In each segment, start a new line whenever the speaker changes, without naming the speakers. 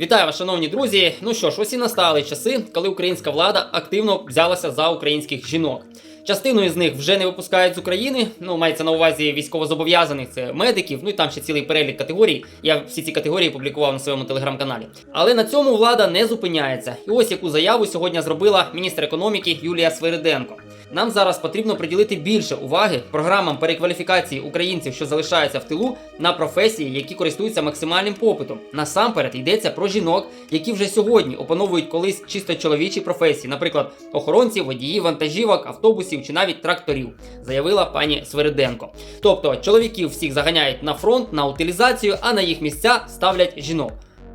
Вітаю вас, шановні друзі. Ну що ж, ось і настали часи, коли українська влада активно взялася за українських жінок. Частину із них вже не випускають з України. Ну, мається на увазі військовозобов'язаних, це медиків. Ну і там ще цілий перелік категорій. Я всі ці категорії публікував на своєму телеграм-каналі. Але на цьому влада не зупиняється. І ось яку заяву сьогодні зробила міністр економіки Юлія Свириденко. Нам зараз потрібно приділити більше уваги програмам перекваліфікації українців, що залишаються в тилу, на професії, які користуються максимальним попитом. Насамперед йдеться про жінок, які вже сьогодні опановують колись чисто чоловічі професії, наприклад, охоронців, водіїв, вантажівок, автобусів чи навіть тракторів, заявила пані Свериденко. Тобто чоловіків всіх заганяють на фронт, на утилізацію, а на їх місця ставлять жінок.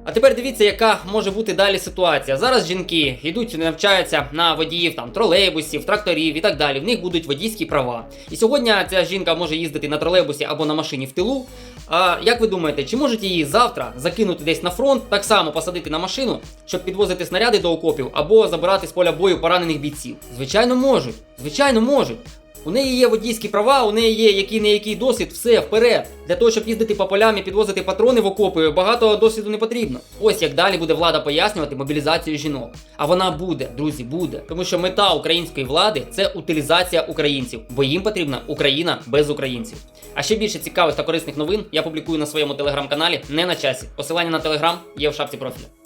А тепер дивіться, яка може бути далі ситуація. Зараз жінки йдуть навчаються на водіїв там тролейбусів, тракторів і так далі. В них будуть водійські права. І сьогодні ця жінка може їздити на тролейбусі або на машині в тилу. А як ви думаєте, чи можуть її завтра закинути десь на фронт, так само посадити на машину, щоб підвозити снаряди до окопів або забирати з поля бою поранених бійців? Звичайно, можуть. Звичайно, можуть. У неї є водійські права, у неї є який не який досвід, все вперед. Для того, щоб їздити по полям і підвозити патрони в окопи, багато досвіду не потрібно. Ось як далі буде влада пояснювати мобілізацію жінок. А вона буде, друзі, буде. Тому що мета української влади це утилізація українців, бо їм потрібна Україна без українців. А ще більше цікавих та корисних новин я публікую на своєму телеграм-каналі не на часі. Посилання на телеграм є в шапці профілю.